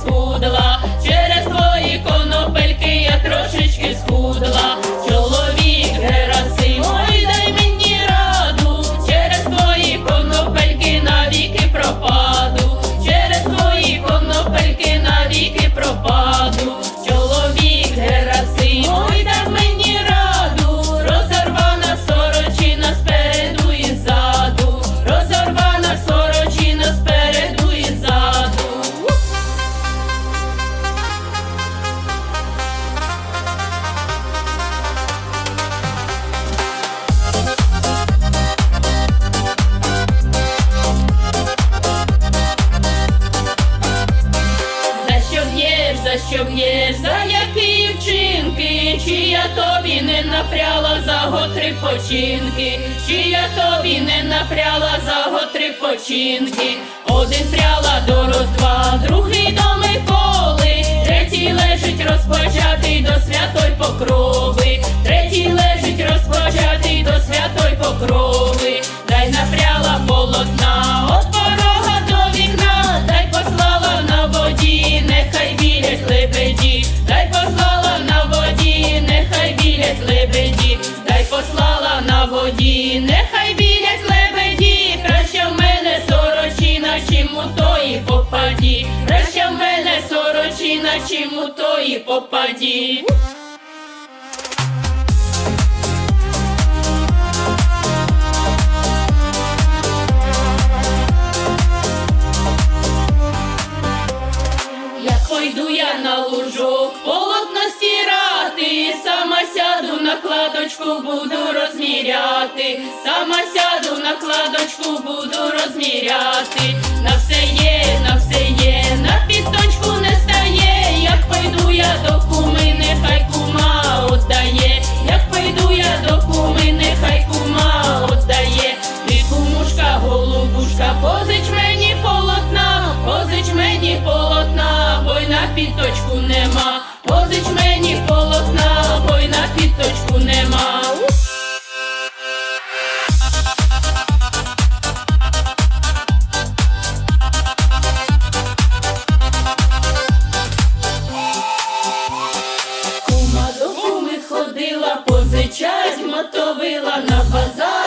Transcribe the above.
Yes, Udala. За які вчинки, чи я тобі не напряла за готри починки, чи я тобі не напряла за готри починки, один пряла до роздва, другий до Миколи, третій лежить розпочатий до сорочина, чим у тої попаді. Як пойду я на лужок, полотно стирати, сама сяду на кладочку, буду розміряти, сама сяду на кладочку, буду розміряти. На все є, на все печать мотовила на базар.